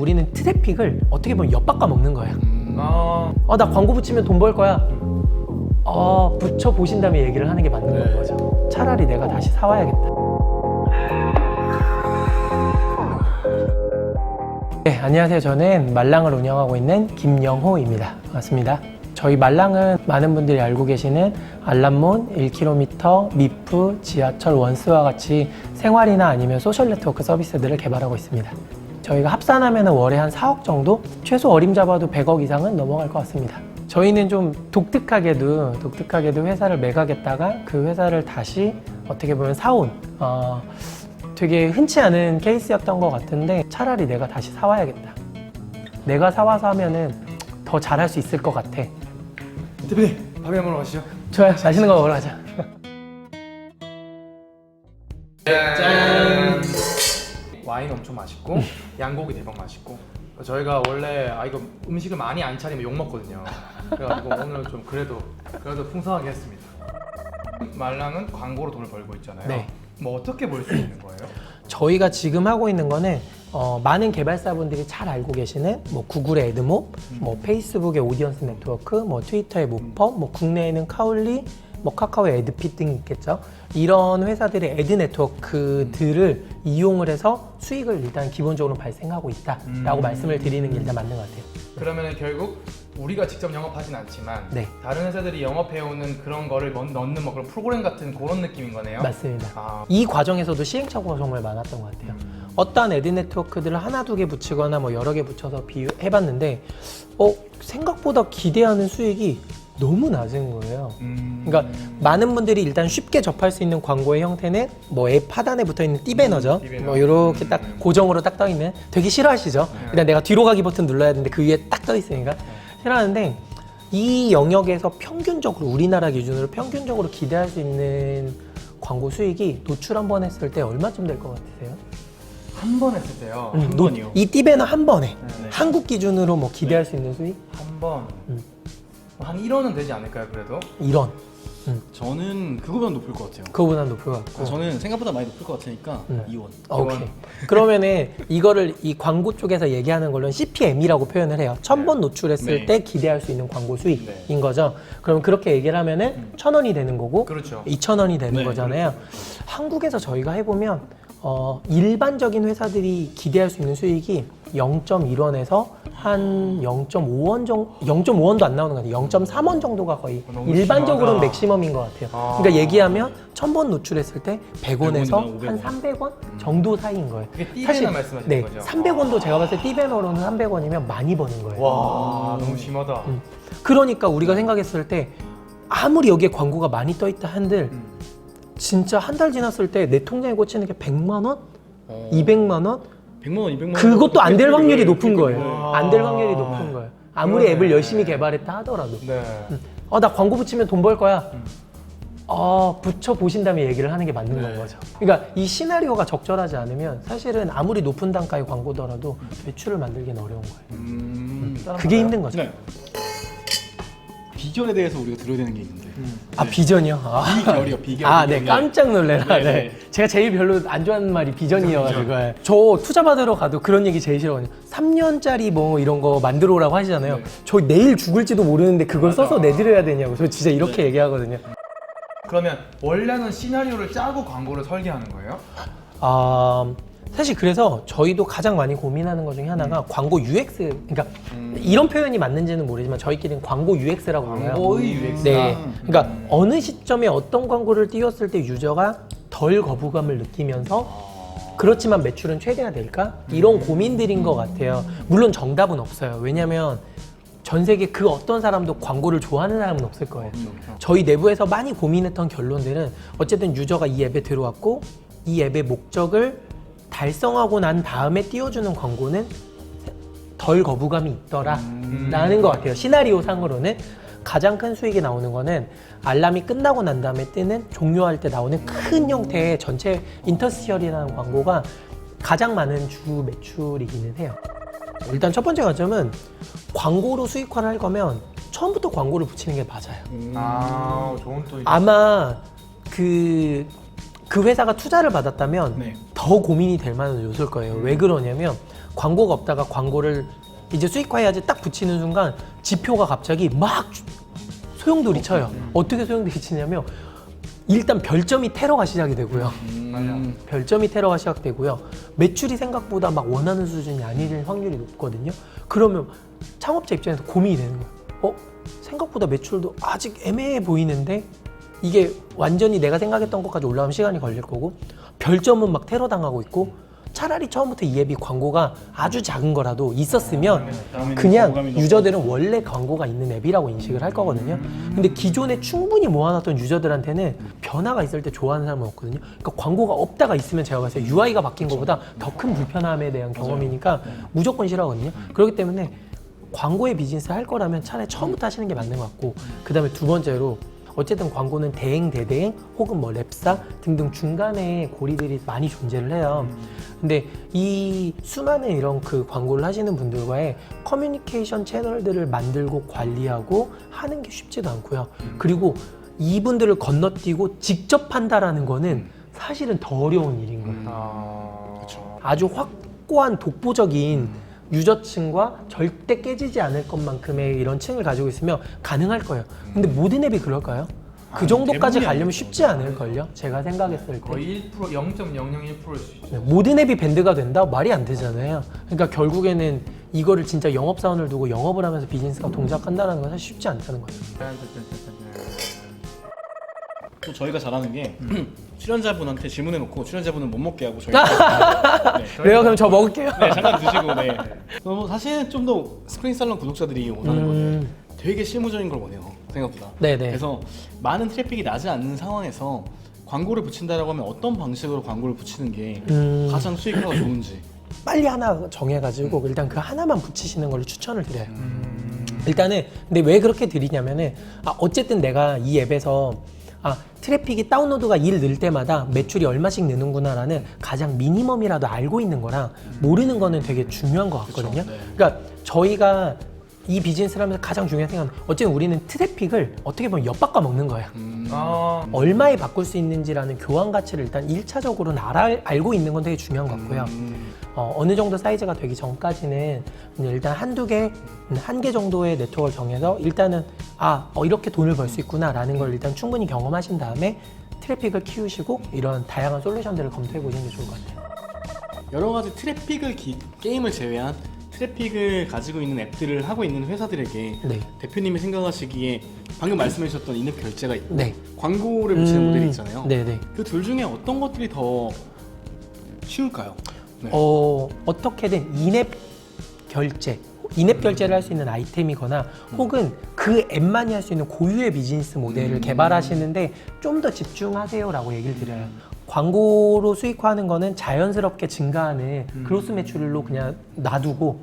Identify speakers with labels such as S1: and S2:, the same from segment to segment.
S1: 우리는 트래픽을 어떻게 보면 엿바꿔 먹는 거예요.
S2: 아,
S1: 어, 나 광고 붙이면 돈 벌 거야. 어, 붙여 보신 다음에 얘기를 하는 게 맞는
S2: 네.
S1: 거죠. 차라리 내가 다시 사와야겠다. 네, 안녕하세요. 저는 말랑을 운영하고 있는 김영호입니다. 반갑습니다. 저희 말랑은 많은 분들이 알고 계시는 알람몬, 1km, 미프, 지하철, 원스와 같이 생활이나 아니면 소셜 네트워크 서비스들을 개발하고 있습니다. 저희가 합산하면 월에 한 4억 정도? 최소 어림 잡아도 100억 이상은 넘어갈 것 같습니다. 저희는 좀 독특하게도 독특하게도 회사를 매각했다가 그 회사를 다시 어떻게 보면 사온 어, 되게 흔치 않은 케이스였던 것 같은데 차라리 내가 다시 사와야겠다. 내가 사와서 하면은 더 잘할 수 있을 것 같아.
S2: 대표님 밥이 한번 가시죠.
S1: 좋아요. 맛있는 거 먹으러 가자.
S2: 짠. 와인 엄청 맛있고 양고기 대박 맛있고 저희가 원래 아 이거 음식을 많이 안 차리면 욕 먹거든요. 그래가지고 오늘 좀 그래도 그래도 풍성하게 했습니다. 말랑은 광고로 돈을 벌고 있잖아요.
S1: 네.
S2: 뭐 어떻게 벌 수 있는 거예요?
S1: 저희가 지금 하고 있는 거는 어, 많은 개발사분들이 잘 알고 계시는 뭐 구글의 에드모, 뭐 페이스북의 오디언스 네트워크, 뭐 트위터의 모퍼, 뭐 국내에는 카울리, 뭐 카카오의 에드핏 등이 있겠죠. 이런 회사들의 에드 네트워크들을 이용을 해서 수익을 일단 기본적으로 발생하고 있다라고
S2: 음.
S1: 말씀을 드리는 게 일단 맞는 것 같아요.
S2: 그러면 결국 우리가 직접 영업하진 않지만
S1: 네.
S2: 다른 회사들이 영업해오는 그런 거를 넣- 넣는 뭐 그런 프로그램 같은 그런 느낌인 거네요.
S1: 맞습니다.
S2: 아,
S1: 이 과정에서도 시행착오가 정말 많았던 것 같아요.
S2: 음.
S1: 어떠한 에드 네트워크들을 하나 두 개 붙이거나 뭐 여러 개 붙여서 비유해봤는데 어, 생각보다 기대하는 수익이 너무 낮은 거예요.
S2: 음.
S1: 그러니까 많은 분들이 일단 쉽게 접할 수 있는 광고의 형태는 뭐 앱 하단에 붙어 있는 띠 배너죠.
S2: 음, 띠배너.
S1: 뭐 이렇게
S2: 음,
S1: 딱
S2: 음.
S1: 고정으로 딱 떠 있는 되게 싫어하시죠.
S2: 네.
S1: 일단 내가 뒤로 가기 버튼 눌러야 되는데 그 위에 딱 떠 있으니까 싫어하는데 이 영역에서 평균적으로 우리나라 기준으로 평균적으로 기대할 수 있는 광고 수익이 노출 한 번 했을 때 얼마쯤 될 것 같으세요?
S2: 한 번 했을 때요.
S1: 음,
S2: 한
S1: 노-
S2: 번이요.
S1: 이 띠배너 한 번에
S2: 네.
S1: 한국 기준으로 뭐 기대할 수 있는 수익?
S2: 한 번.
S1: 음.
S2: 한 1원은 되지 않을까요, 그래도?
S1: 이런
S3: 저는 그거보다 높을 것 같아요.
S1: 그거보다 높을 것 같고.
S3: 저는 생각보다 많이 높을 것 같으니까
S1: 음.
S3: 이원.
S1: 오케이. 그러면은 이거를 이 광고 쪽에서 얘기하는 걸로는 CPM이라고 표현을 해요. 천 번 노출했을
S3: 네.
S1: 때 기대할 수 있는 광고 수익인
S3: 네.
S1: 거죠. 그럼 그렇게 얘기를 하면은 천 원이 되는 거고
S2: 그렇죠.
S1: 이천 원이 되는
S3: 네,
S1: 거잖아요. 한국에서 저희가 해보면 어, 일반적인 회사들이 기대할 수 있는 수익이 0.1원에서 한 0.5원 정도, 0.5원도 안 나오는 것 같아요. 0.3원 정도가 거의
S2: 어, 너무
S1: 일반적으로는
S2: 심하다.
S1: 맥시멈인 것 같아요.
S2: 아.
S1: 그러니까 얘기하면 천번 노출했을 때 100원에서
S3: 100원 이나
S1: 한
S3: 500원.
S1: 300원 정도 사이인 거예요.
S2: 그게 띠배너 말씀하시는
S1: 네,
S2: 거죠?
S1: 300원도 제가 봤을 때 띠배너로는 300원이면 많이 버는 거예요.
S2: 와, 너무 심하다.
S1: 음. 그러니까 우리가 생각했을 때 아무리 여기에 광고가 많이 떠 있다 한들
S2: 음.
S1: 진짜 한 달 지났을 때 내 통장에 꽂히는 게 100만 원,
S3: 어,
S1: 200만 원,
S3: 100만 원, 200만 원.
S1: 그것도 안 될 확률이 높은. 거예요.
S2: 와.
S1: 안될 확률이 높은 거예요. 아무리
S2: 그러네.
S1: 앱을 열심히 개발했다 하더라도.
S2: 네.
S1: 어, 나 광고 붙이면 돈 벌 거야.
S2: 음.
S1: 어, 붙여 보신 다음에 얘기를 하는 게 맞는
S3: 네.
S1: 건 거죠. 그러니까 이 시나리오가 적절하지 않으면 사실은 아무리 높은 단가의 광고더라도 매출을 만들기는 어려운 거예요.
S3: 음.
S1: 그게 힘든 거죠.
S3: 네. 비전에 대해서 우리가 들어야 되는 게 있는데.
S1: 아 비전이요? 아,
S3: 비결이요, 비결.
S1: 아, 네,
S3: 비결.
S1: 깜짝 놀래라.
S3: 네,
S1: 네,
S3: 네.
S1: 제가 제일 별로 안 좋아하는 말이 비전이어가지고. 요저 투자 받으러 가도 그런 얘기 제일 싫어하거든요. 3년짜리 뭐 이런 거 만들어 오라고 하시잖아요.
S3: 네.
S1: 저 내일 죽을지도 모르는데 그걸 써서 내드려야 되냐고. 저 진짜 이렇게
S3: 네.
S1: 얘기하거든요.
S2: 그러면 원래는 시나리오를 짜고 광고를 설계하는 거예요?
S1: 아, 사실 그래서 저희도 가장 많이 고민하는 것 중에 하나가 광고 UX, 그러니까
S2: 음.
S1: 이런 표현이 맞는지는 모르지만 저희끼리는 광고 UX라고 불러요.
S2: 광고의 UX다.
S1: 네. 그러니까
S2: 음.
S1: 어느 시점에 어떤 광고를 띄웠을 때 유저가 덜 거부감을 느끼면서 그렇지만 매출은 최대화 될까? 이런 고민들인 것 같아요. 물론 정답은 없어요. 왜냐면 전 세계 그 어떤 사람도 광고를 좋아하는 사람은 없을 거예요. 저희 내부에서 많이 고민했던 결론들은 어쨌든 유저가 이 앱에 들어왔고 이 앱의 목적을 달성하고 난 다음에 띄워주는 광고는 덜 거부감이 있더라. 라는 것 같아요. 시나리오 상으로는 가장 큰 수익이 나오는 거는 알람이 끝나고 난 다음에 뜨는 종료할 때 나오는 큰 형태의 전체 인터스셜이라는 광고가 가장 많은 주 매출이기는 해요. 일단 첫 번째 관점은 광고로 수익화를 할 거면 처음부터 광고를 붙이는 게 맞아요.
S3: 음.
S2: 아, 좋은 또
S1: 아마 그, 그 회사가 투자를 받았다면
S3: 네.
S1: 더 고민이 될 만한 요소일 거예요. 왜 그러냐면 광고가 없다가 광고를 이제 수익화해야지 딱 붙이는 순간 지표가 갑자기 막 소용돌이 쳐요. 어떻게 소용돌이 치냐면 일단 별점이 테러가 시작이 되고요.
S3: 음.
S1: 별점이 테러가 시작되고요. 매출이 생각보다 막 원하는 수준이 아닐 확률이 높거든요. 그러면 창업자 입장에서 고민이 되는 거예요. 어? 생각보다 매출도 아직 애매해 보이는데 이게 완전히 내가 생각했던 것까지 올라오면 시간이 걸릴 거고 별점은 막 테러 당하고 있고 차라리 처음부터 이 앱이 광고가 아주 작은 거라도 있었으면 그냥
S3: 거부감이
S1: 유저들은 원래 광고가 있는 앱이라고 인식을 할 거거든요. 근데 기존에 충분히 모아놨던 유저들한테는 변화가 있을 때 좋아하는 사람은 없거든요. 그러니까 광고가 없다가 있으면 제가 봤을 때 UI가 바뀐 것보다 더 큰 불편함에 대한 경험이니까 무조건 싫어하거든요. 그렇기 때문에 광고의 비즈니스 할 거라면 차라리 처음부터 하시는 게 맞는 것 같고 그 다음에 두 번째로 어쨌든 광고는 대행, 대대행 혹은 뭐 랩사 등등 중간에 고리들이 많이 존재를 해요. 근데 이 수많은 이런 그 광고를 하시는 분들과의 커뮤니케이션 채널들을 만들고 관리하고 하는 게 쉽지도 않고요. 그리고 이분들을 건너뛰고 직접 한다라는 거는 사실은 더 어려운 일인 거예요.
S2: 아...
S3: 그렇죠.
S1: 아주 확고한 독보적인 유저층과 절대 깨지지 않을 것만큼의 이런 층을 가지고 있으면 가능할 거예요. 근데 모든 앱이 그럴까요? 그
S3: 아니,
S1: 정도까지
S3: 대부분이
S1: 가려면
S3: 아니죠.
S1: 쉽지 않을걸요? 제가 생각했을 때.
S2: 거의 1% 0.001%일 수 있죠.
S1: 네, 모든 앱이 밴드가 된다? 말이 안 되잖아요. 그러니까 결국에는 이거를 진짜 영업사원을 두고 영업을 하면서 비즈니스가 동작한다는 건 사실 쉽지 않다는 거예요.
S3: 또 저희가 잘하는 게 출연자분한테 질문해놓고 출연자분은 못 먹게 하고 저희가 네.
S1: 왜요? 그럼 저 먹을게요.
S3: 네, 잠깐 드시고 네. 어, 사실 좀 더 스크린 살롱 구독자들이 원하는 거는
S1: 음,
S3: 되게 실무적인 걸 원해요 생각보다.
S1: 네네.
S3: 그래서 많은 트래픽이 나지 않는 상황에서 광고를 붙인다라고 하면 어떤 방식으로 광고를 붙이는 게
S1: 음.
S3: 가장 수익화가 좋은지.
S1: 빨리 하나 정해가지고 일단 그 하나만 붙이시는 걸로 추천을 드려요.
S2: 음...
S1: 일단은 근데 왜 그렇게 드리냐면은 아 어쨌든 내가 이 앱에서 아 트래픽이 다운로드가 일 늘 때마다 매출이 얼마씩 느는구나라는 가장 미니멈이라도 알고 있는 거랑 모르는 거는 되게 중요한 것 같거든요.
S3: 그쵸, 네.
S1: 그러니까 저희가 이 비즈니스를 하면서 가장 중요한 생각은 어쨌든 우리는 트래픽을 어떻게 보면 엿바꿔 먹는 거예요.
S3: 음.
S2: 아...
S1: 얼마에 바꿀 수 있는지라는 교환 가치를 일단 일차적으로는 알아, 알고 있는 건 되게 중요한 것 같고요.
S3: 음.
S1: 어, 어느 정도 사이즈가 되기 전까지는 그냥 일단 한두 개, 한 개 정도의 네트워크를 정해서 일단은 아, 어, 이렇게 돈을 벌 수 있구나라는 걸 일단 충분히 경험하신 다음에 트래픽을 키우시고 이런 다양한 솔루션들을 검토해 보시는 게 좋을 것 같아요.
S3: 여러 가지 트래픽을 기- 게임을 제외한 트래픽을 가지고 있는 앱들을 하고 있는 회사들에게
S1: 네.
S3: 대표님이 생각하시기에 방금 말씀해 주셨던 인앱 결제가 있고
S1: 네.
S3: 광고를 붙이는
S1: 음,
S3: 모델이 있잖아요.
S1: 네네.
S3: 그둘 중에 어떤 것들이 더 쉬울까요? 네.
S1: 어, 어떻게든 인앱 결제, 인앱 결제를 할 수 있는 아이템이거나 혹은 그 앱만이 할 수 있는 고유의 비즈니스 모델을
S3: 음.
S1: 개발하시는데 좀 더 집중하세요라고 얘기를 드려요. 광고로 수익화하는 거는 자연스럽게 증가하는 그로스 매출로 그냥 놔두고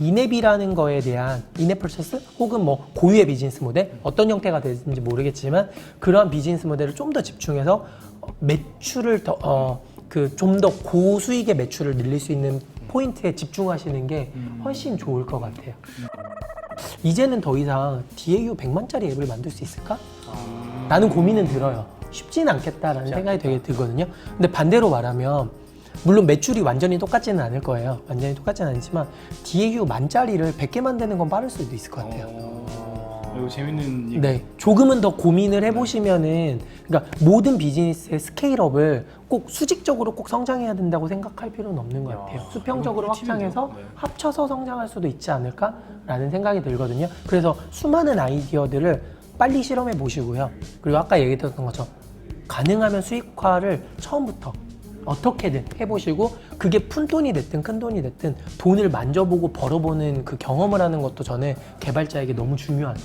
S1: 인앱이라는 거에 대한 인앱 퍼체스 혹은 뭐 고유의 비즈니스 모델 어떤 형태가 되는지 모르겠지만 그러한 비즈니스 모델을 좀 더 집중해서 어, 매출을 더 그 좀 더 고수익의 매출을 늘릴 수 있는 포인트에 집중하시는 게 훨씬 좋을 것 같아요. 이제는 더 이상 DAU 100만짜리 앱을 만들 수 있을까? 라는 고민은 들어요. 쉽진 않겠다라는 생각이 되게 들거든요. 근데 반대로 말하면 물론 매출이 완전히 똑같지는 않을 거예요. 완전히 똑같지는 않지만 DAU 만짜리를 100개 만드는 건 빠를 수도 있을 것 같아요.
S3: 어, 이거 재밌는 얘기.
S1: 네, 조금은 더 고민을 해보시면은, 그러니까 모든 비즈니스의 스케일업을 꼭 수직적으로 꼭 성장해야 된다고 생각할 필요는 없는 것 같아요. 수평적으로
S3: 이건 꿀팁이네요.
S1: 확장해서
S3: 네.
S1: 합쳐서 성장할 수도 있지 않을까라는 생각이 들거든요. 그래서 수많은 아이디어들을 빨리 실험해 보시고요. 그리고 아까 얘기했던 것처럼 가능하면 수익화를 처음부터 어떻게든 해보시고 그게 푼 돈이 됐든 큰 돈이 됐든 돈을 만져보고 벌어보는 그 경험을 하는 것도 저는 개발자에게 너무 중요한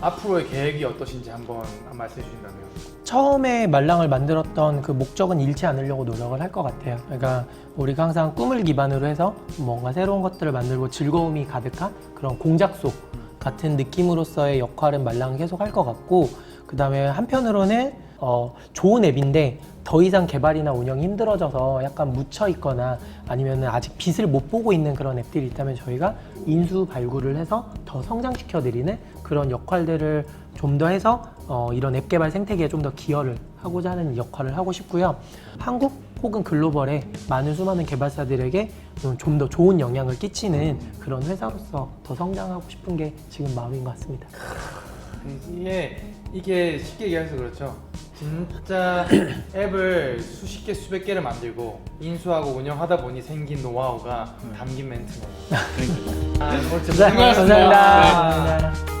S2: 앞으로의 계획이 어떠신지 한번 말씀해 주신다면
S1: 처음에 말랑을 만들었던 그 목적은 잃지 않으려고 노력을 할 것 같아요. 그러니까 우리가 항상 꿈을 기반으로 해서 뭔가 새로운 것들을 만들고 즐거움이 가득한 그런 공작소 같은 느낌으로서의 역할은 말랑은 계속 할 것 같고 그 다음에 한편으로는 어, 좋은 앱인데 더 이상 개발이나 운영이 힘들어져서 약간 묻혀 있거나 아니면 아직 빛을 못 보고 있는 그런 앱들이 있다면 저희가 인수 발굴을 해서 더 성장시켜 드리는 그런 역할들을 좀 더 해서 어, 이런 앱 개발 생태계에 좀 더 기여를 하고자 하는 역할을 하고 싶고요. 한국 혹은 글로벌에 많은 수많은 개발사들에게 좀 더 좋은 영향을 끼치는 그런 회사로서 더 성장하고 싶은 게 지금 마음인 것 같습니다.
S2: 이게 이게 쉽게 얘기해서 그렇죠. 진짜 앱을 수십 개 수백 개를 만들고 인수하고 운영하다 보니 생긴 노하우가 담긴 멘트네요. 아,
S1: 네, 감사합니다.
S2: 고생하셨습니다.
S1: 감사합니다.